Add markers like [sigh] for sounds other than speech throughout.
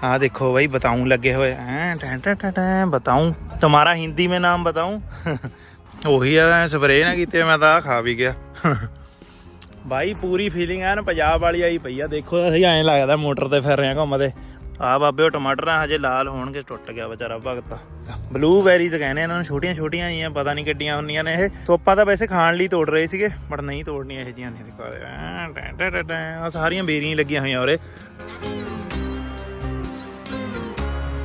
हाँ देखो भाई बताऊं लगे हुए हैं टैं टैं टैं टैं बताऊं तुम्हारा हिंदी में नाम बताऊं ਉਹੀ ਆ ਸਪਰੇ ਨਾ ਕੀਤੇ ਮੈਂ ਤਾਂ ਆਹ ਖਾ ਵੀ ਗਿਆ ਬਾਈ ਪੂਰੀ ਫੀਲਿੰਗ ਐਨ ਪੰਜਾਬ ਵਾਲੀ ਆਈ ਪਈ ਆ ਦੇਖੋ ਅਸੀਂ ਐਂ ਲੱਗਦਾ ਮੋਟਰ ਤੇ ਫਿਰ ਰਹੇ ਆ ਘੁੰਮਦੇ ਆ ਬਾਬੇ ਉਹ ਟਮਾਟਰ ਆ ਹਜੇ ਲਾਲ ਹੋਣਗੇ ਟੁੱਟ ਗਿਆ ਵਿਚਾਰਾ ਭਗਤ ਬਲੂਬੈਰੀਜ਼ ਕਹਿੰਦੇ ਇਹਨਾਂ ਨੂੰ ਛੋਟੀਆਂ ਛੋਟੀਆਂ ਹੀ ਆ ਪਤਾ ਨਹੀਂ ਕਿੱਡੀਆਂ ਹੁੰਦੀਆਂ ਨੇ ਇਹ ਸੋਪਾ ਤਾਂ ਵੈਸੇ ਖਾਣ ਲਈ ਤੋੜ ਰਹੇ ਸੀਗੇ ਬਟ ਨਹੀਂ ਤੋੜਨੀਆਂ ਇਹ ਜੀਆਂ ਨਹੀਂ ਦੇਖੋ ਐਂ ਟੈਂ ਟੈਂ ਟੈਂ ਟੈਂ ਆ ਸਾਰੀਆਂ ਬੇਰੀਆਂ ਹੀ ਲੱਗੀਆਂ ਹੋਈਆਂ ਉਰੇ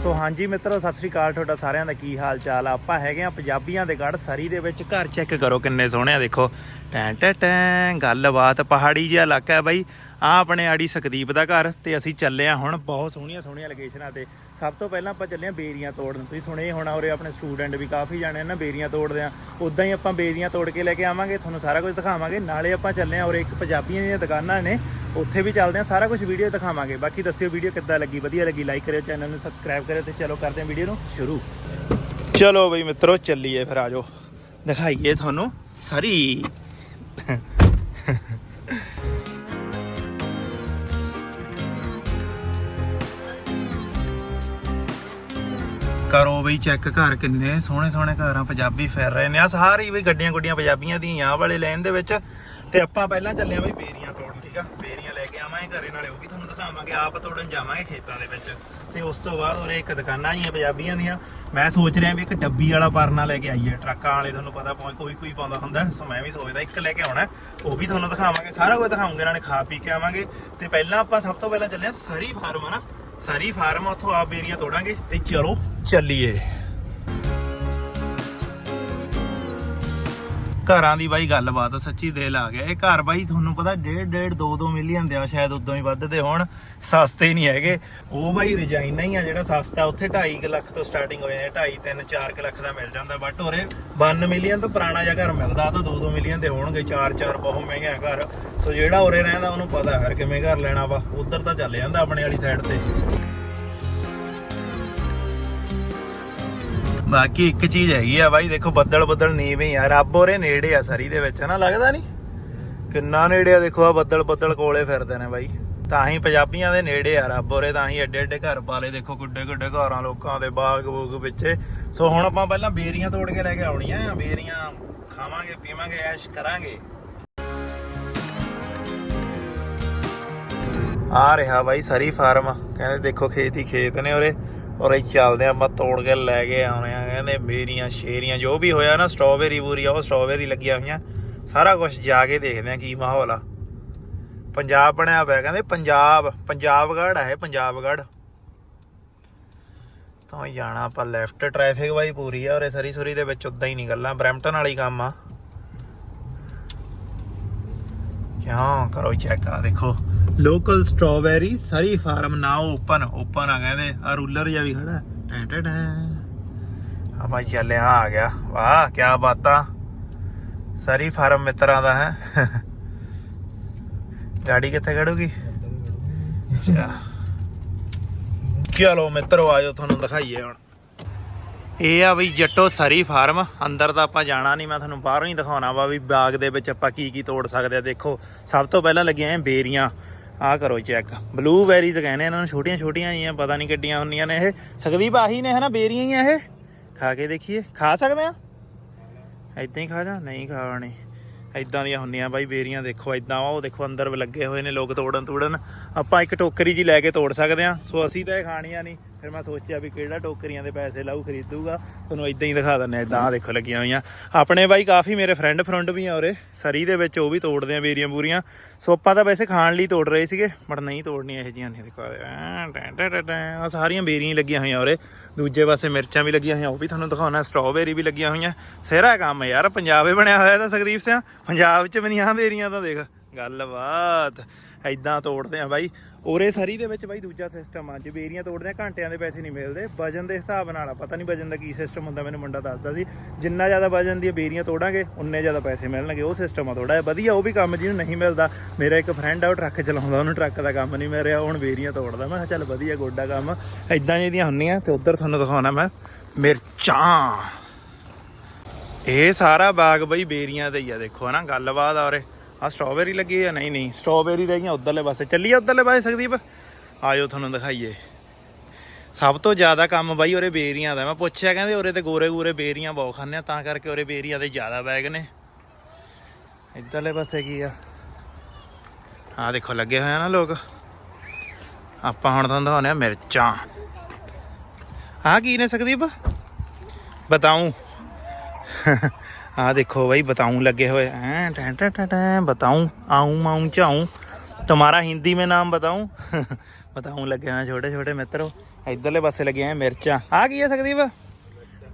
ਸੋ ਹਾਂਜੀ ਮਿੱਤਰੋ, ਸਤਿ ਸ੍ਰੀ ਅਕਾਲ। ਤੁਹਾਡਾ ਸਾਰਿਆਂ ਦਾ ਕੀ ਹਾਲ ਚਾਲ ਆ? ਆਪਾਂ ਹੈਗੇ ਆ ਪੰਜਾਬੀਆਂ ਦੇ ਗੜ ਸਰੀ ਦੇ ਵਿੱਚ। ਘਰ ਚੈੱਕ ਕਰੋ ਕਿੰਨੇ ਸੋਹਣੇ ਆ, ਦੇਖੋ। ਟੈਂ ਟੈਂ ਟੈਂ, ਗੱਲਬਾਤ ਪਹਾੜੀ ਜਿਹਾ ਇਲਾਕਾ ਹੈ ਬਾਈ। ਆ ਆਪਣੇ ਆੜੀ ਸਕਦੀਪ ਦਾ ਘਰ ਤੇ ਅਸੀਂ ਚੱਲੇ ਆ ਹੁਣ। ਬਹੁਤ ਸੋਹਣੀਆਂ ਸੋਹਣੀਆਂ ਲੋਕੇਸ਼ਨਾਂ ਤੇ ਸਭ ਤੋਂ ਪਹਿਲਾਂ ਆਪਾਂ ਚੱਲੇ ਆ ਬੇਰੀਆਂ ਤੋੜਨ। ਤੁਸੀਂ ਸੁਣੇ ਹੋਣਾ ਉਰੇ ਆਪਣੇ ਸਟੂਡੈਂਟ ਵੀ ਕਾਫੀ ਜਾਣੇ ਨਾ ਬੇਰੀਆਂ ਤੋੜਦੇ ਆ। ਉਦਾਂ ਹੀ ਆਪਾਂ ਬੇਰੀਆਂ ਤੋੜ ਕੇ ਲੈ ਕੇ ਆਵਾਂਗੇ, ਤੁਹਾਨੂੰ ਸਾਰਾ ਕੁਝ ਦਿਖਾਵਾਂਗੇ। ਨਾਲੇ ਆਪਾਂ ਚੱਲੇ ਆ ਉਰੇ ਇੱਕ ਪੰਜਾਬੀਆਂ ਦੀਆਂ ਦੁਕਾਨਾਂ ਨੇ। ਉੱਥੇ ਵੀ ਚੱਲਦੇ ਆ ਸਾਰਾ ਕੁਝ ਵੀਡੀਓ ਦਿਖਾਵਾਂਗੇ। ਬਾਕੀ ਦੱਸਿਓ ਵੀਡੀਓ ਕਿੱਦਾਂ ਲੱਗੀ? ਵਧੀਆ ਲੱਗੀ ਲਾਈਕ ਕਰਿਓ, ਚੈਨਲ ਨੂੰ ਸਬਸਕ੍ਰਾਈਬ ਕਰਿਓ ਤੇ ਚਲੋ ਕਰਦੇ ਆ ਵੀਡੀਓ ਨੂੰ ਸ਼ੁਰੂ। ਚਲੋ ਬਈ ਮਿੱਤਰੋ, ਚੱਲੀਏ ਫਿਰ ਆਜੋ ਦਿਖਾਈਏ ਤੁਹਾਨੂੰ ਸਰੀ। ਕਰੋ ਬਈ ਚੈੱਕ ਘਰ ਕਿੰਨੇ ਸੋਹਣੇ ਸੋਹਣੇ ਘਰ ਆ ਪੰਜਾਬੀ ਫਿਰ ਰਹੇ ਨੇ। ਆ ਸਾਰੀ ਬਈ ਗੱਡੀਆਂ ਗੁੱਡੀਆਂ ਪੰਜਾਬੀਆਂ ਦੀਆਂ ਆਹ ਵਾਲੇ ਲੈਣ ਦੇ ਵਿੱਚ। ਤੇ ਆਪਾਂ ਪਹਿਲਾਂ ਚੱਲੇ ਆ ਬਈ ਬੇਰੀਆਂ ਤੋੜਨ, ਠੀਕ ਆ? ਬੇਰੀਆਂ ਲੈ ਕੇ ਆਵਾਂਗੇ ਘਰੇ, ਨਾਲੇ ਉਹ ਵੀ ਤੁਹਾਨੂੰ ਦਿਖਾਵਾਂਗੇ। ਆਪ ਤੋੜਨ ਜਾਵਾਂਗੇ ਖੇਤਾਂ ਦੇ ਵਿੱਚ। ਤੇ ਉਸ ਤੋਂ ਬਾਅਦ ਉਰੇ ਇੱਕ ਦੁਕਾਨਾਂ ਆਈਆਂ ਪੰਜਾਬੀਆਂ ਦੀਆਂ। ਮੈਂ ਸੋਚ ਰਿਹਾ ਵੀ ਇੱਕ ਡੱਬੀ ਵਾਲਾ ਪਰਨਾ ਲੈ ਕੇ ਆਈਏ। ਟਰੱਕਾਂ ਵਾਲੇ ਤੁਹਾਨੂੰ ਪਤਾ ਪਹੁੰਚ ਕੋਈ ਕੋਈ ਪਾਉਂਦਾ ਹੁੰਦਾ, ਸੋ ਮੈਂ ਵੀ ਸੋਚਦਾ ਇੱਕ ਲੈ ਕੇ ਆਉਣਾ। ਉਹ ਵੀ ਤੁਹਾਨੂੰ ਦਿਖਾਵਾਂਗੇ, ਸਾਰਾ ਕੁਝ ਦਿਖਾਉਂਗੇ, ਨਾਲੇ ਖਾ ਪੀ ਕੇ ਆਵਾਂਗੇ। ਤੇ ਪਹਿਲਾਂ ਆਪਾਂ ਸਭ ਤੋਂ ਪਹਿਲਾਂ ਚੱਲੇ ਆ ਸਰੀ ਫਾਰਮ ਆ ਨਾ। ਸਰੀ ਫਾਰਮ ਉੱਥੋਂ ਆਪ ਬੇਰੀਆਂ ਤੋੜਾਂਗੇ। ਤੇ ਚਲੋ ਚੱਲੀਏ। ਘਰਾਂ ਦੀ ਬਾਈ ਗੱਲਬਾਤ ਸੱਚੀ ਦਿਲ ਆ ਗਿਆ। ਇਹ ਘਰ ਬਾਈ ਤੁਹਾਨੂੰ ਪਤਾ ਡੇਢ ਡੇਢ 2 2 ਮਿਲੀਅਨ ਦੇ ਆ, ਸ਼ਾਇਦ ਉਦੋਂ ਹੀ ਵੱਧਦੇ ਹੋਣ ਸਸਤੇ ਨਹੀਂ ਹੈਗੇ। ਉਹ ਬਾਈ ਰਜਾਈਨਾ ਹੀ ਆ ਜਿਹੜਾ ਸਸਤਾ, ਉੱਥੇ 2.5 ਲੱਖ ਤੋਂ ਸਟਾਰਟਿੰਗ ਹੋ ਜਾਂਦੀ 2.5 3 4 ਲੱਖ ਦਾ ਮਿਲ ਜਾਂਦਾ। ਬਟ ਹੋਰੇ 92 ਮਿਲੀਅਨ ਤੋਂ ਪੁਰਾਣਾ ਜਿਹਾ ਘਰ ਮਿਲਦਾ, ਤਾਂ 2 2 ਮਿਲੀਅਨ ਦੇ ਹੋਣਗੇ 4 4 ਬਹੁਤ ਮਹਿੰਗਾ ਘਰ। ਸੋ ਜਿਹੜਾ ਉਰੇ ਰਹਿੰਦਾ, ਉਹਨੂੰ ਪਤਾ ਫਿਰ ਕਿਵੇਂ ਘਰ ਲੈਣਾ ਵਾ। ਉਧਰ ਤਾਂ ਚੱਲ ਜਾਂਦਾ ਆਪਣੇ ਵਾਲੀ ਸਾਈਡ ਤੇ। ਬਾਕੀ ਇੱਕ ਚੀਜ਼ ਹੈਗੀ ਆ ਬਾਈ, ਦੇਖੋ ਬੱਦਲ ਬੱਦਲ ਨੀਵੇਂ ਆ, ਰੱਬ ਹੋਰੇ ਨੇੜੇ ਆ ਸਰੀ ਦੇ ਵਿੱਚ ਹਨਾ ਲੱਗਦਾ ਨਹੀਂ? ਕਿੰਨਾ ਨੇੜੇ ਆ, ਦੇਖੋ ਆ ਬੱਦਲ ਬੱਦਲ ਕੋਲੇ ਫਿਰਦੇ ਨੇ ਬਾਈ। ਤਾਂ ਹੀ ਪੰਜਾਬੀਆਂ ਦੇ ਨੇੜੇ ਆ, ਰੱਬ ਹੋਰੇ, ਤਾਂ ਹੀ ਐਡੇ ਐਡੇ ਘਰ ਪਾਲੇ, ਦੇਖੋ ਕਿੱਡੇ ਕਿੱਡੇ ਘਰਾਂ ਲੋਕਾਂ ਦੇ ਬਾਗ ਬੂਗ ਵਿੱਚੇ ਸੋ ਹੁਣ ਆਪਾਂ ਪਹਿਲਾਂ ਬੇਰੀਆਂ ਤੋੜ ਕੇ ਲੈ ਕੇ ਆਉਣੀਆਂ, ਬੇਰੀਆਂ ਖਾਵਾਂਗੇ, ਪੀਵਾਂਗੇ, ਐਸ਼ ਕਰਾਂਗੇ। ਆ ਰਿਹਾ ਬਾਈ ਸਰੀ ਫਾਰਮ, ਕਹਿੰਦੇ ਦੇਖੋ ਖੇਤ ਹੀ ਖੇਤ ਨੇ ਉਰੇ। ਔਰ ਇਹ ਚੱਲਦੇ ਆ ਆਪਾਂ ਤੋੜ ਕੇ ਲੈ ਕੇ ਆਉਣੇ ਆ ਕਹਿੰਦੇ ਬੇਰੀਆਂ, ਸ਼ੇਰੀਆਂ, ਜੋ ਵੀ ਹੋਇਆ ਨਾ ਸਟ੍ਰਾਬੇਰੀ ਬੂਰੀ, ਉਹ ਸਟ੍ਰਾਬੇਰੀ ਲੱਗੀਆਂ ਹੋਈਆਂ। ਸਾਰਾ ਕੁਝ ਜਾ ਕੇ ਦੇਖਦੇ ਆ ਕੀ ਮਾਹੌਲ ਆ। ਪੰਜਾਬ ਬਣਿਆ ਹੋਇਆ ਕਹਿੰਦੇ ਪੰਜਾਬ, ਪੰਜਾਬਗੜ੍ਹ ਆ ਇਹ, ਪੰਜਾਬਗੜ੍ਹ। ਤਾਂ ਹੀ ਜਾਣਾ ਆਪਾਂ ਲੈਫਟ ਟ੍ਰੈਫਿਕ ਬਾਈ ਪੂਰੀ ਆ, ਔਰ ਇਹ ਸਰੀ ਸੁਰੀ ਦੇ ਵਿੱਚ ਉਦਾਂ ਹੀ ਨਿਕਲਣਾ ਗੱਲਾਂ ਬ੍ਰੈਂਪਟਨ ਵਾਲੀ ਕੰਮ ਆ। ਕਿਉਂ? ਕਰੋ ਚੈੱਕ ਆ, ਦੇਖੋ। Local strawberry Surrey farm now open open ਆ, ਕਹਿੰਦੇ। ਆ ਰੂਲਰ ਜਿਹਾ ਵੀ ਖੜਾ ਟੈਂ ਟੈਂ ਟੈਂ। ਆ ਭਾਈ ਚੱਲਿਆ ਆ ਗਿਆ। ਵਾਹ ਕੀ ਬਾਤਾਂ ਸਰੀ ਫਾਰਮ ਮਿੱਤਰਾਂ ਦਾ, ਹੈ। ਗਾੜੀ ਕਿੱਥੇ ਖੜੂਗੀ? ਅੱਛਾ। ਚਲੋ ਮਿੱਤਰੋ ਆਜੋ ਤੁਹਾਨੂੰ ਦਿਖਾਈਏ ਹੁਣ। ਇਹ ਆ ਬਈ ਜੱਟੋ ਸਰੀ ਫਾਰਮ। ਅੰਦਰ ਤਾਂ ਆਪਾਂ ਜਾਣਾ ਨਹੀਂ, ਮੈਂ ਤੁਹਾਨੂੰ ਬਾਹਰੋਂ ਹੀ ਦਿਖਾਉਣਾ ਵਾ ਵੀ ਬਾਗ ਦੇ ਵਿੱਚ ਆਪਾਂ ਕੀ ਕੀ ਤੋੜ ਸਕਦੇ ਆ। ਦੇਖੋ, ਸਭ ਤੋਂ ਪਹਿਲਾਂ ਲੱਗੀਆਂ ਐ ਬੇਰੀਆਂ। ਆਹ ਕਰੋ ਚੈੱਕ ਬਲੂਬੈਰੀਜ਼ ਕਹਿੰਦੇ ਇਹਨਾਂ ਨੂੰ ਛੋਟੀਆਂ ਛੋਟੀਆਂ ਜੀਆਂ ਪਤਾ ਨਹੀਂ ਕਿੱਡੀਆਂ ਹੁੰਦੀਆਂ ਨੇ ਇਹ। ਸਕਦੀਪ ਆਹੀ ਨੇ ਹਨਾ, ਬੇਰੀਆਂ ਹੀ ਆ ਇਹ। ਖਾ ਕੇ ਦੇਖੀਏ। ਖਾ ਸਕਦੇ ਆ? ਐਦਾਂ ਹੀ ਖਾ ਜਾ? ਨਹੀਂ ਖਾਣੀ। ਐਦਾਂ ਦੀਆਂ ਹੁੰਦੀਆਂ ਬਾਈ ਬੇਰੀਆਂ, ਦੇਖੋ ਐਦਾਂ ਉਹ ਦੇਖੋ ਅੰਦਰ ਲੱਗੇ ਹੋਏ ਨੇ ਲੋਕ ਤੋੜਨ ਤੋੜਨ ਆਪਾਂ ਇੱਕ ਟੋਕਰੀ ਜੀ ਲੈ ਕੇ ਤੋੜ ਸਕਦੇ ਆ। ਸੋ ਅਸੀਂ ਤਾਂ ਇਹ ਖਾਣੀਆਂ ਨਹੀਂ। ਫਿਰ ਮੈਂ ਸੋਚਿਆ ਵੀ ਕਿਹੜਾ ਟੋਕਰੀਆਂ ਦੇ ਪੈਸੇ ਲਾਊ, ਖਰੀਦੂਗਾ। ਤੁਹਾਨੂੰ ਐਦਾਂ ਹੀ ਦਿਖਾ ਦਿੰਨੇ ਐਦਾਂ ਆ ਦੇਖੋ ਲੱਗੀਆਂ ਹੋਈਆਂ। ਆਪਣੇ ਬਾਈ ਕਾਫੀ ਮੇਰੇ ਫਰੈਂਡ ਫਰੰਡ ਵੀ ਆ ਉਰੇ, ਸਰੀ ਦੇ ਵਿੱਚ ਉਹ ਵੀ ਤੋੜਦੇ ਆ ਬੇਰੀਆਂ ਬੂਰੀਆਂ। ਸੋ ਤਾਂ ਵੈਸੇ ਖਾਣ ਲਈ ਤੋੜ ਰਹੇ ਸੀਗੇ ਬਟ ਨਹੀਂ ਤੋੜਨੀਆਂ ਇਹ ਜੀਆਂ ਨਹੀਂ ਦੇਖੋ ਐਂ, ਟੈਂ ਟੈਂ ਟੈਂ ਆ ਸਾਰੀਆਂ ਬੇਰੀਆਂ ਲੱਗੀਆਂ ਹੋਈਆਂ ਉਰੇ। ਦੂਜੇ ਪਾਸੇ ਮਿਰਚਾਂ ਵੀ ਲੱਗੀਆਂ ਹੋਈਆਂ, ਉਹ ਵੀ ਤੁਹਾਨੂੰ ਦਿਖਾਉਣਾ ਸਟ੍ਰਾਬੇਰੀ ਵੀ ਲੱਗੀਆਂ ਹੋਈਆਂ। ਸਿਹਰਾ ਕੰਮ ਯਾਰ, ਪੰਜਾਬੇ ਬਣਿਆ ਹੋਇਆ ਤਾਂ ਸਕਦੀਪ ਸਿਆ। ਪੰਜਾਬ 'ਚ ਵੀ ਨਹੀਂ ਆ ਬੇਰੀਆਂ ਤਾਂ ਦੇਖ, ਗੱਲਬਾਤ। ਐਦਾਂ ਤੋੜਦੇ ਆ ਬਾਈ। ਉਰੇ ਸਰੀ ਦੇ ਵਿੱਚ ਬਾਈ ਦੂਜਾ ਸਿਸਟਮ ਆ। ਜੇ ਬੇਰੀਆਂ ਤੋੜਦੇ ਆ, ਘੰਟਿਆਂ ਦੇ ਪੈਸੇ ਨਹੀਂ ਮਿਲਦੇ। ਵਜਨ ਦੇ ਹਿਸਾਬ ਨਾਲ ਆ, ਪਤਾ ਨਹੀਂ ਵਜਨ ਦਾ ਕੀ ਸਿਸਟਮ ਹੁੰਦਾ, ਮੈਨੂੰ ਮੁੰਡਾ ਦੱਸਦਾ ਸੀ। ਜਿੰਨਾ ਜ਼ਿਆਦਾ ਵਜਨ ਦੀਆਂ ਬੇਰੀਆਂ ਤੋੜਾਂਗੇ, ਉਨੇ ਜ਼ਿਆਦਾ ਪੈਸੇ ਮਿਲਣਗੇ। ਉਹ ਸਿਸਟਮ ਆ ਥੋੜਾ ਜਿਹਾ ਵਧੀਆ, ਉਹ ਵੀ ਕੰਮ ਜਿਹਨੂੰ ਨਹੀਂ ਮਿਲਦਾ। ਮੇਰਾ ਇੱਕ ਫਰੈਂਡ ਆ, ਉਹ ਟਰੱਕ ਚਲਾਉਂਦਾ, ਉਹਨੂੰ ਟਰੱਕ ਦਾ ਕੰਮ ਨਹੀਂ ਮਿਲ ਰਿਹਾ ਹੁਣ ਬੇਰੀਆਂ ਤੋੜਦਾ। ਮੈਂ ਕਿਹਾ ਚੱਲ ਵਧੀਆ, ਗੋਡਾ ਕੰਮ। ਐਦਾਂ ਜਿਹਦੀਆਂ ਹੁੰਦੀਆਂ, ਤੇ ਉੱਧਰ ਤੁਹਾਨੂੰ ਦਿਖਾਉਣਾ ਮੈਂ। ਮਿਰਚਾਂ। ਇਹ ਸਾਰਾ ਬਾਗ ਬਈ ਬੇਰੀਆਂ ਦਾ ਹੀ ਆ, ਦੇਖੋ ਹਨਾ, ਗੱਲਬਾਤ ਆ ਉਰੇ। ਆ ਸਟ੍ਰਾਬੇਰੀ ਲੱਗੀ ਆ? ਨਹੀਂ ਨਹੀਂ ਸਟ੍ਰਾਬੇਰੀ ਰਹਿ ਗਈਆਂ ਉਧਰਲੇ ਪਾਸੇ। ਚੱਲੀਏ ਉਧਰਲੇ ਪਾਸੇ ਸਕਦੀਪ ਆਜੋ ਤੁਹਾਨੂੰ ਦਿਖਾਈਏ। ਸਭ ਤੋਂ ਜ਼ਿਆਦਾ ਕੰਮ ਬਾਈ ਉਰੇ ਬੇਰੀਆਂ ਦਾ। ਮੈਂ ਪੁੱਛਿਆ, ਕਹਿੰਦੇ ਉਰੇ ਤੇ ਗੋਰੇ ਗੋਰੇ ਬੇਰੀਆਂ ਬਹੁਤ ਖਾਂਦੇ ਆ, ਤਾਂ ਕਰਕੇ ਉਰੇ ਬੇਰੀਆਂ ਦੇ ਜ਼ਿਆਦਾ ਬੈਗ ਨੇ। ਇੱਧਰਲੇ ਪਾਸੇ ਕੀ ਆ? ਆ ਦੇਖੋ, ਲੱਗੇ ਹੋਏ ਆ ਨਾ ਲੋਕ। ਆਪਾਂ ਹੁਣ ਤੁਹਾਨੂੰ ਦਿਖਾਉਂਦੇ ਆ ਮਿਰਚਾਂ। ਆ ਕੀ ਨੇ ਸਕਦੀਪ ਬਤਾਉਂ ਆਹ ਦੇਖੋ ਬਾਈ बताऊं ਲੱਗੇ ਹੋਏ। हैं टैं टैं टैं टैं बताऊं आऊं माऊं चाऊं तुम्हारा हिंदी में नाम बताऊं बताऊं लगे हैं छोटे छोटे मित्रों ਇਧਰਲੇ ਪਾਸੇ ਲੱਗੇ ਆ ਮਿਰਚਾਂ। ਆ ਕੀ ਆ ਵਾ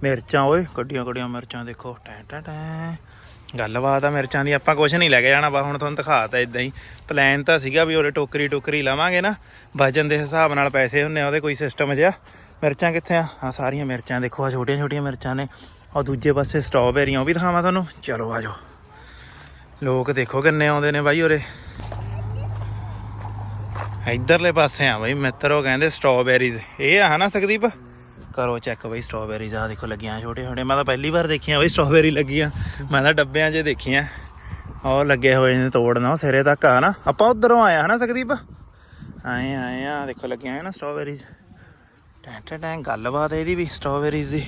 ਮਿਰਚਾਂ, ਓਏ ਕੱਡੀਆਂ ਕੱਡੀਆਂ ਮਿਰਚਾਂ, ਦੇਖੋ। ਟੈਂ ਟੈਂ ਟੈਂ। ਗੱਲਬਾਤ ਆ ਮਿਰਚਾਂ ਦੀ, ਆਪਾਂ ਕੁਛ ਨਹੀਂ ਲੈ ਕੇ ਜਾਣਾ ਬਾ ਹੁਣ ਤੁਹਾਨੂੰ ਦਿਖਾਤਾ ਇਦਾਂ ਹੀ। ਪਲਾਨ ਤਾਂ ਸੀਗਾ ਵੀ ਉਹਦੇ ਟੋਕਰੀ ਟੋਕਰੀ ਲਾਵਾਂਗੇ ਨਾ। ਵਜਨ ਦੇ ਹਿਸਾਬ ਨਾਲ ਪੈਸੇ ਹੁੰਨੇ ਆ ਉਹਦੇ, ਕੋਈ ਸਿਸਟਮ ਜਿਹਾ। ਮਿਰਚਾਂ ਕਿੱਥੇ ਆ? ਆ ਸਾਰੀਆਂ ਮਿਰਚਾਂ, ਦੇਖੋ ਆ ਛੋਟੀਆਂ ਛੋਟੀਆਂ ਮਿਰਚਾਂ ਨੇ। ਔਰ ਦੂਜੇ ਪਾਸੇ ਸਟ੍ਰਾਬੇਰੀਆਂ ਉਹ ਵੀ ਦਿਖਾਵਾਂ ਤੁਹਾਨੂੰ। ਚਲੋ ਆ ਜਾਓ। ਲੋਕ ਦੇਖੋ ਕਿੰਨੇ ਆਉਂਦੇ ਨੇ ਬਾਈ ਉਰੇ। ਇਧਰਲੇ ਪਾਸੇ ਆ ਬਾਈ, ਮਿੱਤਰੋ ਕਹਿੰਦੇ ਸਟ੍ਰਾਬੇਰੀਜ਼ ਇਹ ਆ ਹਨਾ ਸਕਦੀਪ ਕਰੋ ਚੈੱਕ ਬਈ ਸਟ੍ਰਾਬੇਰੀਜ਼ ਆ ਦੇਖੋ ਲੱਗੀਆਂ ਛੋਟੇ ਛੋਟੇ। ਮੈਂ ਤਾਂ ਪਹਿਲੀ ਵਾਰ ਦੇਖੀਆਂ ਬਈ ਸਟ੍ਰਾਬੇਰੀ ਲੱਗੀਆਂ। ਮੈਂ ਤਾਂ ਡੱਬਿਆਂ 'ਚ ਦੇਖੀਆਂ। ਉਹ ਲੱਗੇ ਹੋਏ ਨੇ ਤੋੜਨਾ, ਉਹ ਸਿਰੇ ਤੱਕ ਆ ਨਾ ਆਪਾਂ ਉਧਰੋਂ ਆਇਆ ਹਨਾ ਸਕਦੀਪ ਆਏ ਆਏ ਆ, ਦੇਖੋ ਲੱਗੀਆਂ ਨਾ ਸਟ੍ਰਾਬੇਰੀਜ਼ ਟੈਂ ਟੈਂ ਗੱਲਬਾਤ ਇਹਦੀ ਵੀ ਸਟ੍ਰਾਬੇਰੀਜ਼ ਦੀ।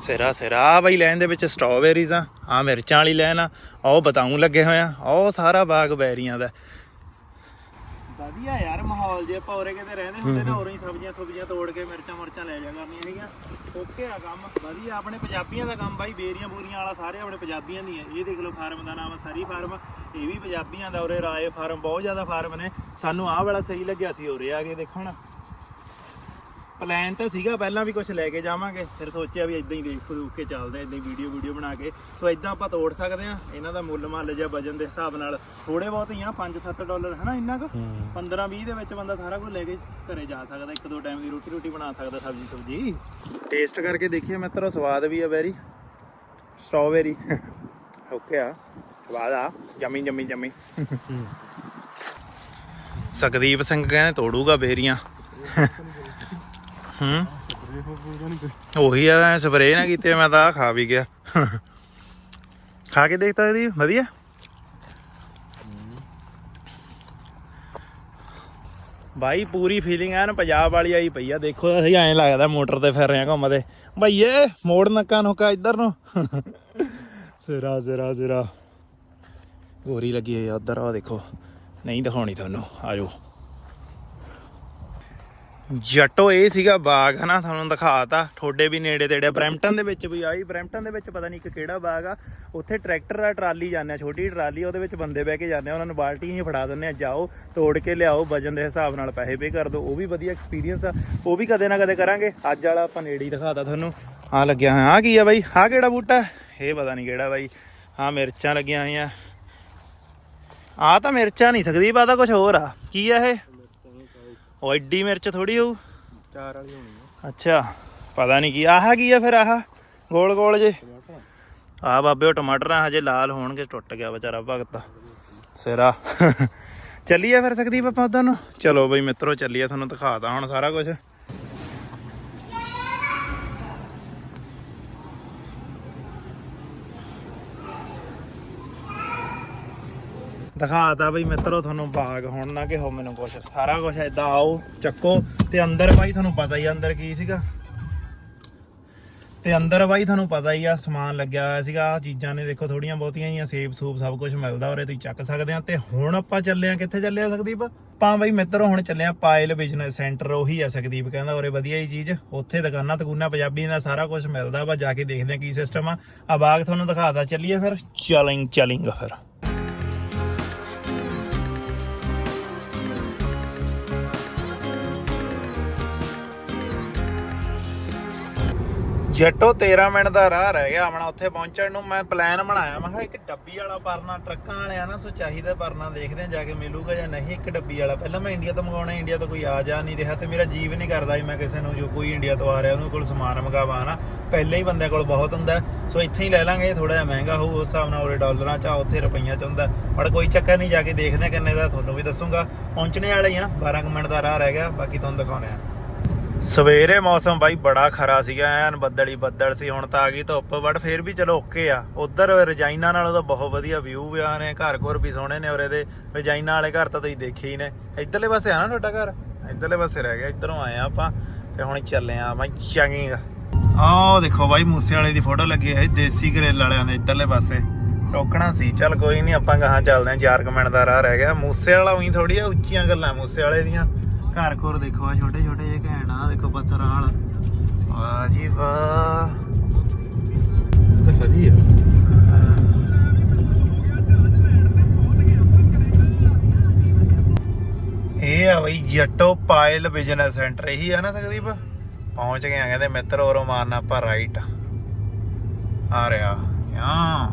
ਸਿਰਾ ਸਿਰਾ, ਆਹ ਬਈ ਲੈਣ ਦੇ ਵਿੱਚ ਸਟ੍ਰਾਬੇਰੀਜ਼ ਆ ਆ ਮਿਰਚਾਂ ਵਾਲੀ ਲੈਣ ਆ ਉਹ ਬਤਾਉਂ ਲੱਗੇ ਹੋਏ ਆ ਉਹ ਸਾਰਾ ਬਾਗ ਬੈਰੀਆਂ ਦਾ। ਵਧੀਆ ਯਾਰ ਮਾਹੌਲ, ਜੇ ਆਪਾਂ ਉਰੇ ਕਿਤੇ ਰਹਿੰਦੇ ਹੁੰਦੇ ਨਾ ਉਰੇ ਹੀ ਸਬਜ਼ੀਆਂ ਸੁਬਜ਼ੀਆਂ ਤੋੜ ਕੇ ਮਿਰਚਾਂ ਮੁਰਚਾਂ ਲੈ ਜਾ ਕਰਨੀਆਂ ਸੀਗੀਆਂ। ਓਕੇ ਆ ਕੰਮ, ਵਧੀਆ ਆਪਣੇ ਪੰਜਾਬੀਆਂ ਦਾ ਕੰਮ ਬਾਈ, ਬੇਰੀਆਂ ਬੂਰੀਆਂ ਵਾਲਾ ਸਾਰੇ ਆਪਣੇ ਪੰਜਾਬੀਆਂ ਦੀਆਂ। ਇਹ ਦੇਖ ਲਓ ਫਾਰਮ ਦਾ ਨਾਮ ਆ, ਸਰੀ ਫਾਰਮ। ਇਹ ਵੀ ਪੰਜਾਬੀਆਂ ਦਾ ਉਰੇ ਰਾਏ ਫਾਰਮ, ਬਹੁਤ ਜ਼ਿਆਦਾ ਫਾਰਮ ਨੇ। ਸਾਨੂੰ ਆਹ ਵਾਲਾ ਸਹੀ ਲੱਗਿਆ ਸੀ ਉਰੇ ਆ ਕੇ ਦੇਖੋ ਨਾ ਪਲਾਨ ਤਾਂ ਸੀਗਾ ਪਹਿਲਾਂ ਵੀ ਕੁਝ ਲੈ ਕੇ ਜਾਵਾਂਗੇ। ਫਿਰ ਸੋਚਿਆ ਵੀ ਇਦਾਂ ਹੀ ਦੇਖ ਫਰੂਕ ਕੇ ਚੱਲਦੇ ਇਦਾਂ ਹੀ ਵੀਡੀਓ ਵੀਡੀਓ ਬਣਾ ਕੇ। ਸੋ ਇਦਾਂ ਆਪਾਂ ਤੋੜ ਸਕਦੇ ਆ ਇਹਨਾਂ ਦਾ ਮੁੱਲ ਮੱਲ ਜਾਂ ਵਜਨ ਦੇ ਹਿਸਾਬ ਨਾਲ ਥੋੜੇ ਬਹੁਤ ਹੀ ਆ 5-7 ਡਾਲਰ ਹਨਾ ਇੰਨਾ ਕੁ? 15-20 ਦੇ ਵਿੱਚ ਬੰਦਾ ਸਾਰਾ ਕੁਝ ਲੈ ਕੇ ਘਰੇ ਜਾ ਸਕਦਾ ਇੱਕ ਦੋ ਟਾਈਮ ਦੀ ਰੋਟੀ ਰੋਟੀ ਬਣਾ ਸਕਦਾ ਸਬਜ਼ੀ ਸੁਬਜੀ। ਟੇਸਟ ਕਰਕੇ ਦੇਖੀਏ ਮਿੱਤਰੋ ਸਵਾਦ ਵੀ ਆ ਵੈਰੀ ਸਟ੍ਰਾਬੇਰੀ ਓਕੇ ਆ ਸਵਾਦ ਆ। ਜਮੀ ਜਮੀ ਜਮੀ। ਸਕਦੀਪ ਸਿੰਘ ਕਹਿੰਦੇ ਤੋੜੂਗਾ ਬੇਰੀਆਂ। ਹੂੰ। ਉਹੀ ਆ ਸਪਰੇਅ ਨਾ ਕੀਤੇ, ਮੈਂ ਤਾਂ ਖਾ ਵੀ ਗਿਆ। ਖਾ ਕੇ ਦੇਖਤਾ ਇਹਦੀ, ਵਧੀਆ? ਬਾਈ, ਪੂਰੀ ਫੀਲਿੰਗ ਐਨ ਪੰਜਾਬ ਵਾਲੀ ਆਈ ਪਈ ਆ। ਦੇਖੋ ਤਾਂ ਸਹੀ ਐਂ ਲੱਗਦਾ ਮੋਟਰ ਤੇ ਫਿਰ ਰਿਆਂ ਘੁੰਮਦੇ। ਭਈਏ, ਮੋੜ ਨੱਕਾ ਨੁਕਾ ਇੱਧਰ ਨੂੰ। ਸਿਰਾ ਸਿਰਾ ਸਿਰਾ। ਗੋਰੀ ਲੱਗੀ ਆ ਉਧਰ ਆ ਦੇਖੋ। ਨਹੀਂ ਦਿਖਾਉਣੀ ਤੁਹਾਨੂੰ, ਆਜੋ। ਜੱਟੋ ਇਹ ਸੀਗਾ ਬਾਗ, ਹਨਾ, ਤੁਹਾਨੂੰ ਦਿਖਾਤਾ। ਤੁਹਾਡੇ ਵੀ ਨੇੜੇ ਤੇੜੇ ਬ੍ਰੈਂਪਟਨ ਦੇ ਵਿੱਚ ਵੀ ਆਈ ਬ੍ਰੈਂਪਟਨ ਦੇ ਵਿੱਚ ਪਤਾ ਨਹੀਂ ਇੱਕ ਕਿਹੜਾ ਬਾਗ ਆ। ਉੱਥੇ ਟਰੈਕਟਰ ਆ, ਟਰਾਲੀ ਜਾਂਦੇ ਆ, ਛੋਟੀ ਟਰਾਲੀ, ਉਹਦੇ ਵਿੱਚ ਬੰਦੇ ਬਹਿ ਕੇ ਜਾਂਦੇ ਆ। ਉਹਨਾਂ ਨੂੰ ਬਾਲਟੀ ਹੀ ਫੜਾ ਦਿੰਦੇ ਆ, ਜਾਓ, ਤੋੜ ਕੇ ਲਿਆਓ, ਵਜਨ ਦੇ ਹਿਸਾਬ ਨਾਲ ਪੈਸੇ ਪੇ ਕਰ ਦਿਓ। ਉਹ ਵੀ ਵਧੀਆ ਐਕਸਪੀਰੀਅੰਸ ਆ। ਉਹ ਵੀ ਕਦੇ ਨਾ ਕਦੇ ਕਰਾਂਗੇ। ਅੱਜ ਵਾਲਾ ਆਪਾਂ ਨੇੜੇ ਹੀ ਦਿਖਾਤਾ ਤੁਹਾਨੂੰ। ਆ ਲੱਗਿਆ ਹੋਇਆ। ਆ ਕੀ ਆ ਬਾਈ? ਆ ਕਿਹੜਾ ਬੂਟਾ? ਇਹ ਪਤਾ ਨਹੀਂ ਕਿਹੜਾ ਬਾਈ। ਆ ਮਿਰਚਾਂ ਲੱਗੀਆਂ ਹੋਈਆਂ। ਆ ਤਾਂ ਮਿਰਚਾਂ ਨਹੀਂ ਸਕਦੀ, ਪਤਾ ਕੁਝ ਹੋਰ ਆ। ਕੀ ਆ ਇਹ? ਉਹ ਐਡੀ ਮਿਰਚ ਥੋੜੀ ਹੋਊ? ਚਾਰ ਵਾਲੀ ਹੋਣੀ ਅੱਛਾ ਪਤਾ ਨਹੀਂ ਕੀ ਆਹ ਕੀ ਆ ਫਿਰ ਆਹ? ਗੋਲ ਗੋਲ ਜੇ। ਆ ਬਾਬੇ ਉਹ ਟਮਾਟਰ ਆ ਹਜੇ ਲਾਲ ਹੋਣਗੇ ਟੁੱਟ ਗਿਆ ਵਿਚਾਰਾ ਭਗਤ। ਸਿਰਾ। ਚੱਲੀਏ ਫਿਰ ਸਕਦੀ ਆਪਾਂ ਉਧਰ ਨੂੰ? ਚਲੋ ਬਈ ਮਿੱਤਰੋ ਚੱਲੀਏ ਤੁਹਾਨੂੰ ਦਿਖਾਤਾ ਹੁਣ ਸਾਰਾ ਕੁਝ ਦਿਖਾਤਾ ਬਈ ਮਿੱਤਰੋ ਤੁਹਾਨੂੰ ਬਾਗ ਹੁਣ ਨਾ ਕਿ ਮੈਨੂੰ ਕੁਛ, ਸਾਰਾ ਕੁਝ ਏਦਾਂ ਆਓ, ਚੱਕੋ। ਤੇ ਅੰਦਰ ਬਾਈ, ਤੁਹਾਨੂੰ ਪਤਾ ਹੀ ਆ ਅੰਦਰ ਕੀ ਸੀਗਾ? ਤੇ ਅੰਦਰ ਬਾਈ, ਤੁਹਾਨੂੰ ਪਤਾ ਹੀ ਆ, ਸਮਾਨ ਲੱਗਿਆ ਹੋਇਆ ਸੀਗਾ। ਆ ਚੀਜ਼ਾਂ ਨੇ ਦੇਖੋ, ਥੋੜੀਆਂ ਬਹੁਤੀਆਂ ਹੀ ਆ, ਸੇਬ ਸੂਬ ਸਭ ਕੁਝ ਮਿਲਦਾ ਔਰੇ ਤੁਸੀਂ ਚੱਕ ਸਕਦੇ ਆ। ਤੇ ਹੁਣ ਆਪਾਂ ਚੱਲੇ ਆ, ਕਿੱਥੇ ਚੱਲੇ ਆ ਸਕਦੀਪ ਆਪਾਂ ਬਾਈ, ਮਿੱਤਰੋ, ਹੁਣ ਚੱਲੇ ਆ ਪਾਇਲ ਬਿਜ਼ਨਸ ਸੈਂਟਰ, ਉਹੀ ਆ ਸਕਦੀਪ ਕਹਿੰਦਾ ਔਰੇ ਵਧੀਆ ਹੀ ਚੀਜ਼। ਉੱਥੇ ਦੁਕਾਨਾਂ, ਤਕੂਨਾ ਪੰਜਾਬੀ ਦਾ ਸਾਰਾ ਕੁਝ ਮਿਲਦਾ ਵਾ, ਜਾ ਕੇ ਦੇਖਦੇ ਆ ਕੀ ਸਿਸਟਮ ਆ। ਆ ਬਾਗ ਤੁਹਾਨੂੰ ਦਿਖਾਤਾ, ਚੱਲੀਏ ਫਿਰ। ਚਲਿੰਗ ਚਲਿੰਗ ਫਿਰ। ਜੱਟੋ 13 ਮਿੰਟ ਦਾ ਰਾਹ ਰਹਿ ਗਿਆ ਆਪਣਾ, ਉੱਥੇ ਪਹੁੰਚਣ ਨੂੰ ਮੈਂ ਪਲਾਨ ਬਣਾਇਆ। ਮੈਂ ਕਿਹਾ ਇੱਕ ਡੱਬੀ ਵਾਲਾ ਪਰਨਾ, ਟਰੱਕਾਂ ਵਾਲਿਆ ਨਾ ਸੋ ਚਾਹੀਦਾ ਪਰਨਾ ਦੇਖਦੇ ਆ ਜਾ ਕੇ ਮਿਲੂਗਾ ਜਾਂ ਨਹੀਂ, ਇੱਕ ਡੱਬੀ ਵਾਲਾ। ਪਹਿਲਾਂ ਮੈਂ ਇੰਡੀਆ ਤੋਂ ਮੰਗਾਉਣਾ ਇੰਡੀਆ ਤੋਂ ਕੋਈ ਆ ਜਾ ਨਹੀਂ ਰਿਹਾ ਤੇ ਮੇਰਾ ਜੀਵ ਨਹੀਂ ਕਰਦਾ ਵੀ ਮੈਂ ਕਿਸੇ ਨੂੰ ਜੋ ਕੋਈ ਇੰਡੀਆ ਤੋਂ ਆ ਰਿਹਾ, ਉਹਨੂੰ ਕੋਲ ਸਮਾਨ ਮੰਗਾਵਾਂ ਨਾ ਪਹਿਲਾਂ ਹੀ ਬੰਦੇ ਕੋਲ ਬਹੁਤ ਹੁੰਦਾ ਸੋ ਇੱਥੇ ਹੀ ਲੈ ਲਾਂਗੇ ਥੋੜਾ ਜਿਹਾ ਮਹਿੰਗਾ ਹੋਊ, ਉਸ ਹਿਸਾਬ ਨਾਲ ਉਰੇ ਡਾਲਰਾਂ ਚ ਆ, ਉੱਥੇ ਰੁਪਈਆ ਚ ਹੁੰਦਾ। ਪਰ ਕੋਈ ਚੱਕਰ ਨਹੀਂ, ਜਾ ਕੇ ਦੇਖਦੇ ਆ ਕਿੰਨੇ ਦਾ, ਤੁਹਾਨੂੰ ਵੀ ਦੱਸੂਗਾ। ਪਹੁੰਚਣੇ ਵਾਲੇ ਹੀ ਆ 12 ਕੁ ਮਿੰਟ ਦਾ ਰਾਹ ਰਹਿ ਗਿਆ, ਬਾਕੀ ਤੁਹਾਨੂੰ ਦਿਖਾਉਣੇ ਆ ਸਵੇਰੇ ਮੌਸਮ ਬਾਈ ਬੜਾ ਖਰਾ ਸੀਗਾ, ਐਨ ਬੱਦਲੀ ਬੱਦਲ ਸੀ, ਹੁਣ ਤਾਂ ਆ ਗਈ ਧੁੱਪ ਬਟ ਫੇਰ ਵੀ ਚਲੋ ਓਕੇ ਆ। ਉਧਰ ਰਜਾਈਨਾ ਨਾਲੋਂ ਤਾਂ ਬਹੁਤ ਵਧੀਆ ਵਿਊ ਆ ਨੇ, ਘਰ ਘਰ ਵੀ ਸੋਹਣੇ ਨੇ ਔਰ ਇਹਦੇ ਰਜਾਈਨਾ ਵਾਲੇ ਘਰ ਤਾਂ ਤੁਸੀਂ ਦੇਖੇ ਹੀ ਨੇ। ਇਧਰਲੇ ਪਾਸੇ ਆ ਨਾ ਤੁਹਾਡਾ ਘਰ? ਇਧਰਲੇ ਪਾਸੇ ਰਹਿ ਗਿਆ, ਇਧਰੋਂ ਆਏ ਆ ਆਪਾਂ ਤੇ ਹੁਣ ਚੱਲੇ ਆ ਮੈਂ ਚੰਗੀਗਾ ਆਹ ਦੇਖੋ ਬਾਈ ਮੂਸੇ ਵਾਲੇ ਦੀ ਫੋਟੋ ਲੱਗੀ ਹੈ ਦੇਸੀ ਗ੍ਰਿਲ ਵਾਲਿਆਂ ਦੇ ਇੱਧਰਲੇ ਪਾਸੇ। ਰੋਕਣਾ ਸੀ, ਚੱਲ ਕੋਈ ਨਹੀਂ ਆਪਾਂ ਗਾਹਾਂ ਚੱਲਦੇ ਆਂ 4 ਕਮੈਂਟ ਦਾ ਰਾਹ ਰਹਿ ਗਿਆ। ਮੂਸੇ ਵਾਲਾ ਉਹੀ ਥੋੜੀ ਆ, ਉੱਚੀਆਂ ਗੱਲਾਂ ਮੂਸੇ ਵਾਲੇ ਦੀਆਂ। ਘਰ ਘਰ ਦੇਖੋ ਆ ਛੋਟੇ ਛੋਟੇ ਜਿਹੇ ਘੈਂਟ ਆ ਦੇਖੋ ਪੱਥਰ ਵਾਲ। ਵਾਹ ਜੀ ਵਾਹ। ਤਾਂ ਖਰੀ ਆ। ਇਹ ਆ ਬਈ ਜੱਟੋ ਪਾਇਲ ਬਿਜ਼ਨਸ ਸੈਂਟਰ ਇਹੀ ਆ ਨਾ ਸਕਦੀਪ ਪਹੁੰਚ ਗਏ ਆ ਕਹਿੰਦੇ ਮਿੱਤਰ ਔਰੋਂ ਮਾਰਨਾ ਆਪਾਂ ਰਾਈਟ ਆ ਰਿਹਾ। ਹਾਂ।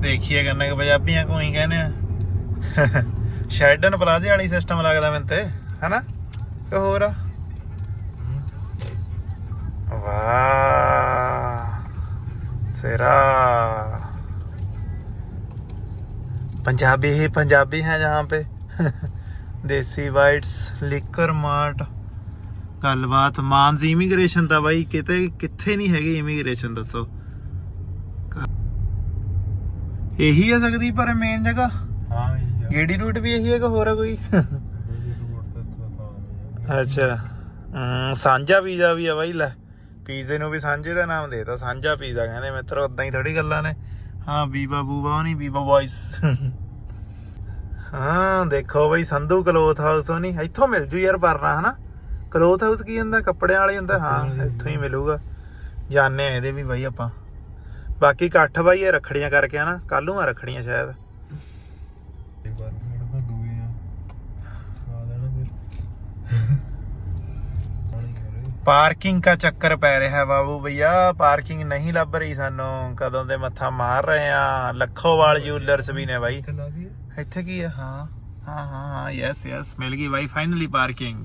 ਦੇਖੀਏ ਕੰਨੇ ਕਿ ਪੰਜਾਬੀਆਂ ਕੋਈ ਕਹਿੰਦੇ ਆ। ਸ਼ੈਡਨ ਪਲਾਜ਼ੇ ਵਾਲੀ ਸਿਸਟਮ ਲੱਗਦਾ ਮੈਨੂੰ ਤੇ ਹਨਾ ਕਿ ਹੋਰ ਆ ਵਾਹ ਸਿਰਾ पंजाबी ही पंजाबी हैं जहाँ पे ਦੇਸੀ ਵਾਈਟਸ ਲਿਕਰ ਮਾਰਟ ਗੱਲਬਾਤ ਮਾਨਸ ਇਮੀਗ੍ਰੇਸ਼ਨ ਦਾ ਬਾਈ ਕਿਤੇ ਕਿੱਥੇ ਨਹੀਂ ਹੈਗੀ ਇਮੀਗ੍ਰੇਸ਼ਨ ਦੱਸੋ ਇਹੀ ਆ ਸਕਦੀ ਪਰ ਮੇਨ ਜਗ੍ਹਾ ਗੇੜੀ ਰੂਟ ਵੀ ਇਹੀ ਹੈ ਕਿ ਹੋਰ ਕੋਈ? ਅੱਛਾ। ਹਮ, ਸਾਂਝਾ ਪੀਜ਼ਾ ਵੀ ਆ ਬਾਈ ਲੈ। ਪੀਜ਼ੇ ਨੂੰ ਵੀ ਸਾਂਝੇ ਦਾ ਨਾਮ ਦੇਤਾ ਸਾਂਝਾ ਪੀਜ਼ਾ ਕਹਿੰਦੇ ਮਿੱਤਰ ਉਦਾਂ ਹੀ ਥੋੜੀ ਗੱਲਾਂ ਨੇ। ਹਾਂ ਬੀਬਾ ਬੂਬਾ ਨਹੀਂ ਬੀਬਾ ਬॉयਜ਼ ਹਾਂ ਦੇਖੋ ਬਈ ਸੰਧੂ ਕਲੋਥ ਹਾਊਸ ਉਹ ਨਹੀਂ ਇੱਥੋਂ ਮਿਲ ਜੂ ਯਾਰ ਪਰਨਾ ਹਨਾ? ਕਲੋਥ ਹਾਊਸ ਕੀ ਹੁੰਦਾ? ਕੱਪੜਿਆਂ ਵਾਲੇ ਹੁੰਦਾ? ਹਾਂ ਇੱਥੋਂ ਹੀ ਮਿਲੂਗਾ। ਜਾਣੇ ਆ ਇਹਦੇ ਵੀ ਬਾਈ ਆਪਾਂ। ਬਾਕੀ ਇਕੱਠ ਬਾਈ ਇਹ ਰੱਖੜੀਆਂ ਕਰਕੇ ਆ ਨਾ ਕੱਲ ਨੂੰ ਆ ਰੱਖੜੀਆਂ ਸ਼ਾਇਦ ਇੱਕ ਵਾਰ ਮੇਰਾ ਤਾਂ ਦੂਏ ਆ ਸਵਾ ਦੇਣਾ ਫਿਰ ਪਾਣੀ ਕਰੇ ਪਾਰਕਿੰਗ ਦਾ ਚੱਕਰ ਪੈ ਰਿਹਾ ਬਾਬੂ ਭਈਆ ਪਾਰਕਿੰਗ ਨਹੀਂ ਲੱਭ ਰਹੀ ਸਾਨੂੰ। ਕਦੋਂ ਦੇ ਮੱਥਾ ਮਾਰ ਰਹੇ ਆ। ਲੱਖੋਵਾਲ ਜੂਲਰਸ ਵੀ ਨੇ ਬਾਈ। ਇੱਥੇ ਕੀ ਹਾਂ ਹਾਂ ਹਾਂ ਹਾਂ ਯੈਸ ਯੈਸ ਮਿਲ ਗਈ ਬਾਈ ਫਾਈਨਲੀ ਪਾਰਕਿੰਗ।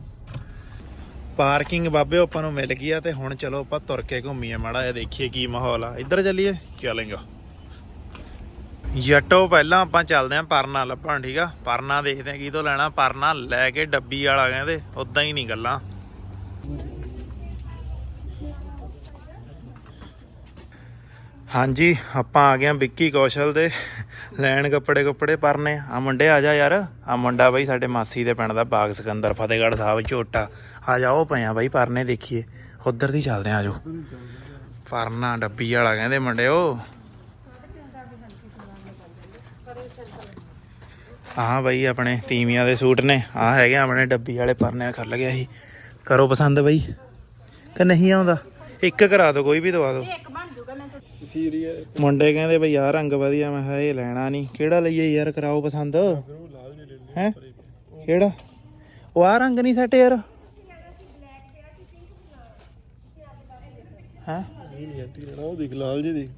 ਪਾਰਕਿੰਗ ਬਾਬੇ ਆਪਾਂ ਨੂੰ ਮਿਲ ਗਈ ਆ ਤੇ ਹੁਣ ਚਲੋ ਆਪਾਂ ਤੁਰ ਕੇ ਘੁੰਮੀਏ ਮਾੜਾ ਜਿਹਾ ਦੇਖੀਏ ਕੀ ਮਾਹੌਲ ਆ। ਇੱਧਰ ਚੱਲੀਏ ਚੱਲਾਂਗਾ। ਜੱਟੋ ਪਹਿਲਾਂ ਆਪਾਂ ਚੱਲਦੇ ਆਂ ਪਰਨਾ ਲੱਭਣ ਠੀਕ ਆ? ਪਰਨਾ ਦੇਖਦੇ ਆਂ ਕੀ ਤੋਂ ਲੈਣਾ। ਪਰਨਾ ਲੈ ਕੇ ਡੱਬੀ ਵਾਲਾ ਕਹਿੰਦੇ ਉਦਾਂ ਹੀ ਨਹੀਂ ਗੱਲਾਂ। ਹਾਂਜੀ, ਆਪਾਂ ਆ ਗਏ ਆਂ ਵਿੱਕੀ ਕੌਸ਼ਲ ਦੇ ਲੈਣ ਕੱਪੜੇ ਕੱਪੜੇ ਪਰਨੇ। ਆ ਮੁੰਡੇ ਆ ਜਾ ਯਾਰ। ਆ ਮੁੰਡਾ ਬਈ ਸਾਡੇ ਮਾਸੀ ਦੇ ਪਿੰਡ ਦਾ, ਬਾਗ ਸਿਕੰਦਰ, ਫਤਿਹਗੜ੍ਹ ਸਾਹਿਬ, ਝੋਟਾ। ਆ ਜਾਓ ਪਏ ਆ ਬਈ ਪਰਨੇ ਦੇਖੀਏ। ਉਧਰ ਦੀ ਚੱਲਦੇ ਆ ਆਜੋ ਪਰਨਾ ਡੱਬੀ ਵਾਲਾ ਕਹਿੰਦੇ ਮੁੰਡਿਓ ਆਹ ਬਈ ਆਪਣੇ ਤੀਵੀਆਂ ਦੇ ਸੂਟ ਨੇ। ਆ ਹੈਗੇ ਆਪਣੇ ਡੱਬੀ ਵਾਲੇ ਪਰਨੇ ਖੱਲ ਗਿਆ ਸੀ। ਕਰੋ ਪਸੰਦ ਬਈ। ਕਿ ਨਹੀਂ ਆਉਂਦਾ? ਇੱਕ ਕਰਾ ਦਿਓ, ਕੋਈ ਵੀ ਦਵਾ ਦਿਓ। ਫਿਰ ਯਾਰ ਮੁੰਡੇ ਕਹਿੰਦੇ ਬਈ ਆਹ ਰੰਗ ਵਧੀਆ, ਮੈਂ ਕਿਹਾ ਇਹ ਲੈਣਾ ਨਹੀਂ। ਕਿਹੜਾ ਲਈਏ ਯਾਰ, ਕਰਾਓ ਪਸੰਦ? ਫਿਰ ਉਹ ਲਾਲ ਜਿਹੇ ਲੈ ਹੈ? ਕਿਹੜਾ? ਉਹ ਆਹ ਰੰਗ ਨਹੀਂ ਸੈਟ ਯਾਰ। ਹੈ? ਇਹ ਨਹੀਂ ਆਂਟੀ ਲੈਣਾ ਉਹ ਦੇਖ ਲਾਲ ਜਿਹੇ ਦੇਖ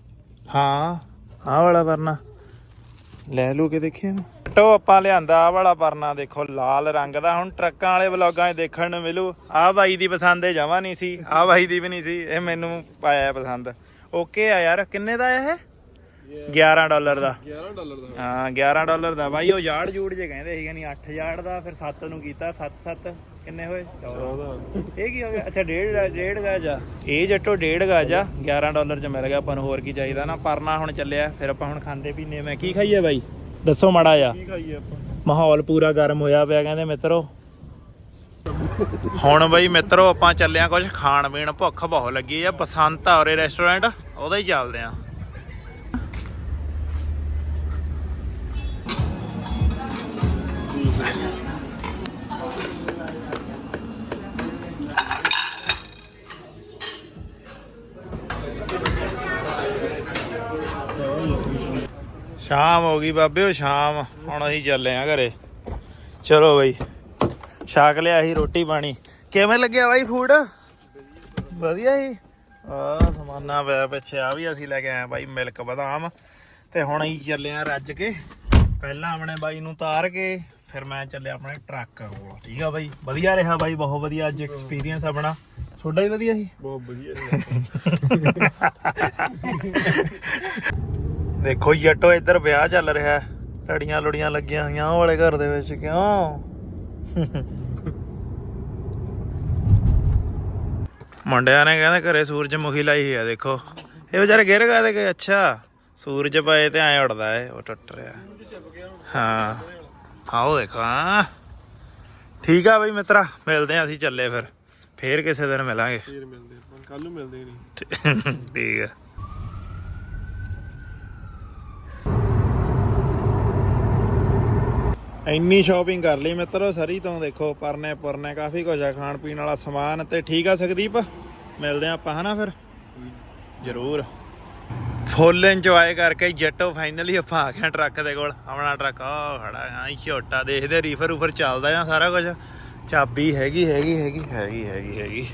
ਹਾਂ, ਆਹ ਵਾਲਾ ਪਰਨਾ। ਲੈ ਲੂ ਕੇ ਦੇਖਿਆ ਨਾ ਟੋ ਆਪਾਂ ਲਿਆਂਦਾ, ਆਹ ਵਾਲਾ ਪਰਨਾ ਦੇਖੋ, ਲਾਲ ਰੰਗ ਦਾ। ਹੁਣ ਟਰੱਕਾਂ ਵਾਲੇ ਵਲੌਗਾਂ 'ਚ ਦੇਖਣ ਨੂੰ ਮਿਲੂ। ਆਹ ਬਾਈ ਦੀ ਪਸੰਦ ਇਹ ਜਮਾ ਨਹੀਂ ਸੀ, ਆਹ ਬਾਈ ਦੀ ਵੀ ਨਹੀਂ ਸੀ, ਇਹ ਮੈਨੂੰ ਪਾਇਆ ਪਸੰਦ। ਓਕੇ ਆ ਯਾਰ ਕਿੰਨੇ ਦਾ ਇਹ? 11 ਡਾਲਰ ਦਾ। 11 ਡਾਲਰ ਦਾ। ਹਾਂ 11 ਡਾਲਰ ਦਾ। ਬਾਈ ਉਹ ਯਾਰਡ ਜੂੜ ਜੇ ਕਹਿੰਦੇ ਸੀਗੇ ਨਹੀਂ 8 ਯਾਰਡ ਦਾ ਫਿਰ 7 ਨੂੰ ਕੀਤਾ 7 7 ਕਿੰਨੇ ਹੋਏ? 14 ਇਹ ਕੀ ਹੋ ਗਿਆ? ਅੱਛਾ ਡੇਢ ਡੇਢ ਗਾਜ ਇਹ ਜੱਟੋ ਡੇਢ ਗਾਜ ਆ। 11 ਡਾਲਰ ਚ ਮਿਲ ਗਿਆ ਆਪਾਂ ਨੂੰ ਹੋਰ ਕੀ ਚਾਹੀਦਾ ਨਾ? ਪਰਨਾ ਹੁਣ ਚੱਲਿਆ ਫਿਰ ਆਪਾਂ ਹੁਣ ਖਾਂਦੇ ਪੀਨੇ ਮੈਂ ਕੀ ਖਾਈਏ ਬਾਈ? ਦੱਸੋ ਮਾੜਾ ਜਾ ਕੀ ਖਾਈਏ ਆਪਾਂ? ਮਾਹੌਲ ਪੂਰਾ ਗਰਮ ਹੋਇਆ ਪਿਆ ਕਹਿੰਦੇ ਮਿੱਤਰੋ। ਹੁਣ ਬਈ ਮਿੱਤਰੋ, ਆਪਾਂ ਚੱਲੇ ਆ ਕੁਝ ਖਾਣ ਪੀਣ। ਭੁੱਖ ਬਹੁਤ ਲੱਗੀ ਆ ਬਸੰਤ ਆ ਉਰੇ ਰੈਸਟੋਰੈਂਟ ਉਹਦਾ ਹੀ ਚੱਲਦੇ ਆ ਸ਼ਾਮ ਹੋ ਗਈ ਬਾਬੇ, ਉਹ ਸ਼ਾਮ। ਹੁਣ ਅਸੀਂ ਚੱਲੇ ਆ ਘਰੇ। ਚਲੋ ਬਈ। ਛਾਕ ਲਿਆ ਸੀ ਰੋਟੀ ਪਾਣੀ। ਕਿਵੇਂ ਲੱਗਿਆ ਬਾਈ ਫੂਡ ਵਧੀਆ ਸੀ। ਆ ਸਮਾਨਾ ਪਿਆ ਪਿੱਛੇ ਆ ਵੀ ਅਸੀਂ ਲੈ ਕੇ ਆਏ ਬਾਈ ਮਿਲਕ ਬਦਾਮ। ਤੇ ਹੁਣ ਅਸੀਂ ਚੱਲੇ ਆ ਰੱਜ ਕੇ। ਪਹਿਲਾਂ ਆਪਣੇ ਬਾਈ ਨੂੰ ਤਾਰ ਕੇ ਫਿਰ ਮੈਂ ਚੱਲਿਆ ਆਪਣੇ ਟਰੱਕ ਕੋਲ। ਠੀਕ ਆ ਬਾਈ? ਵਧੀਆ ਰਿਹਾ ਬਾਈ ਬਹੁਤ ਵਧੀਆ ਅੱਜ ਐਕਸਪੀਰੀਅੰਸ ਆਪਣਾ। ਤੁਹਾਡਾ ਹੀ ਵਧੀਆ ਸੀ? ਬਹੁਤ ਵਧੀਆ ਰਿਹਾ [laughs] ਦੇਖੋ ਜੱਟੋ ਇੱਧਰ ਵਿਆਹ ਚੱਲ ਰਿਹਾ। ਹੈ ਲੜੀਆਂ ਲੁੜੀਆਂ ਲੱਗੀਆਂ ਹੋਈਆਂ ਉਹ ਵਾਲੇ ਘਰ ਦੇ ਵਿੱਚ ਕਿਉਂ? ਮੁੰਡਿਆਂ ਨੇ ਕਹਿੰਦੇ ਘਰੇ ਸੂਰਜਮੁਖੀ ਲਾਈ ਹੋਈ ਆ ਦੇਖੋ। ਇਹ ਵਿਚਾਰੇ ਗਿਰ ਗਏ ਤੇ ਕਿ ਅੱਛਾ ਸੂਰਜ ਪਏ ਤੇ ਐ ਉੜਦਾ ਏ ਉਹ ਟੁੱਟ ਰਿਹਾ। ਹਾਂ ਆਓ ਦੇਖੋ ਹਾਂ। ਠੀਕ ਆ ਬਈ ਮਿੱਤਰਾ ਮਿਲਦੇ ਆ ਅਸੀਂ ਚੱਲੇ ਫਿਰ। ਫੇਰ ਕਿਸੇ ਦਿਨ ਮਿਲਾਂਗੇ। ਫੇਰ ਮਿਲਦੇ ਆਪਾਂ ਕੱਲ ਨੂੰ ਮਿਲਦੇ ਨਹੀਂ। ਠੀਕ ਹੈ ਇੰਨੀ ਸ਼ਾਪਿੰਗ ਕਰ ਲਈ ਮਿੱਤਰੋ, ਸਰੀ ਤੋਂ ਦੇਖੋ, ਪਰਨੇ ਪੁਰਨੇ, ਕਾਫੀ ਕੁਝ ਆ, ਖਾਣ ਪੀਣ ਵਾਲਾ ਸਮਾਨ ਤੇ ਠੀਕ ਆ ਸਕਦੀਪ ਮਿਲਦੇ ਆ ਆਪਾਂ, ਹਨਾ ਫਿਰ? ਜ਼ਰੂਰ। ਫੁੱਲ ਇੰਜੋਏ ਕਰਕੇ ਜੱਟੋ ਫਾਈਨਲੀ ਆਪਾਂ ਆ ਗਏ ਟਰੱਕ ਦੇ ਕੋਲ। ਆਪਣਾ ਟਰੱਕ ਆ ਖੜਾ ਆ ਛੋਟਾ, ਦੇਖਦੇ ਰੀਫਰ ਉਫਰ ਚੱਲਦਾ ਆ ਸਾਰਾ ਕੁਝ ਚਾਬੀ ਹੈਗੀ ਹੈਗੀ ਹੈਗੀ ਹੈਗੀ ਹੈਗੀ ਹੈਗੀ।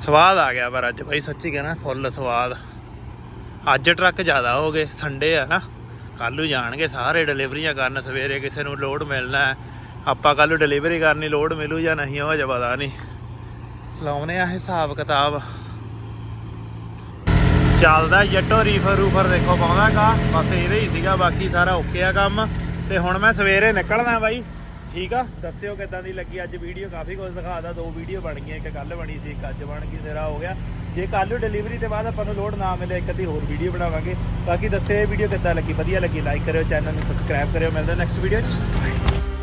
ਸਵਾਦ ਆ ਗਿਆ ਪਰ ਅੱਜ ਭਾਈ ਸੱਚੀ ਕਹਿਣਾ, ਫੁੱਲ ਸਵਾਦ। ਅੱਜ ਟਰੱਕ ਜ਼ਿਆਦਾ ਹੋ ਗਏ, ਸੰਡੇ ਆ ਨਾ ਕੱਲ ਨੂੰ ਜਾਣਗੇ, ਸਾਰੇ ਡਿਲੀਵਰੀਆਂ ਕਰਨ, ਸਵੇਰੇ ਕਿਸੇ ਨੂੰ ਲੋਡ ਮਿਲਣਾ ਆਪਾਂ ਕੱਲ ਨੂੰ ਡਿਲੀਵਰੀ ਕਰਨੀ ਲੋਡ ਮਿਲੂ ਜਾਂ ਨਹੀਂ, ਉਹ ਅਜੇ ਪਤਾ ਨਹੀਂ। ਲਾਉਨੇ ਆ ਹਿਸਾਬ ਕਿਤਾਬ। ਚੱਲਦਾ ਜੱਟੋ ਰੀਫਰ ਰੂਫਰ ਦੇਖੋ ਪਾਉਂਦਾਗਾ ਬਸ ਇਹਦੇ ਹੀ ਸੀਗਾ, ਬਾਕੀ ਸਾਰਾ ਓਕੇ ਆ ਕੰਮ। ਤੇ ਹੁਣ ਮੈਂ ਸਵੇਰੇ ਨਿਕਲਣਾ ਬਾਈ। ਠੀਕ ਆ? ਦੱਸਿਓ ਕਿੱਦਾਂ ਦੀ ਲੱਗੀ ਅੱਜ ਵੀਡੀਓ ਕਾਫੀ ਕੁਝ ਦਿਖਾਦਾ ਦੋ ਵੀਡੀਓ ਬਣ ਗਈਆਂ ਇੱਕ ਕੱਲ ਬਣੀ ਸੀ, ਇੱਕ ਅੱਜ ਬਣ ਗਈ, ਤੇਰਾ ਹੋ ਗਿਆ। ਜੇ ਕੱਲ ਨੂੰ ਡਿਲੀਵਰੀ ਦੇ ਬਾਅਦ ਆਪਾਂ ਨੂੰ ਲੋਡ ਨਾ ਮਿਲੇ, ਇੱਕ ਅੱਧੀ ਹੋਰ ਵੀਡੀਓ ਬਣਾਵਾਂਗੇ। ਬਾਕੀ ਦੱਸਿਓ ਇਹ ਵੀਡੀਓ ਕਿੱਦਾਂ ਲੱਗੀ? ਵਧੀਆ ਲੱਗੀ ਲਾਈਕ ਕਰਿਓ ਚੈਨਲ ਨੂੰ ਸਬਸਕ੍ਰਾਈਬ ਕਰਿਓ, ਮਿਲਦੇ ਨੈਕਸਟ ਵੀਡੀਓ ਚ।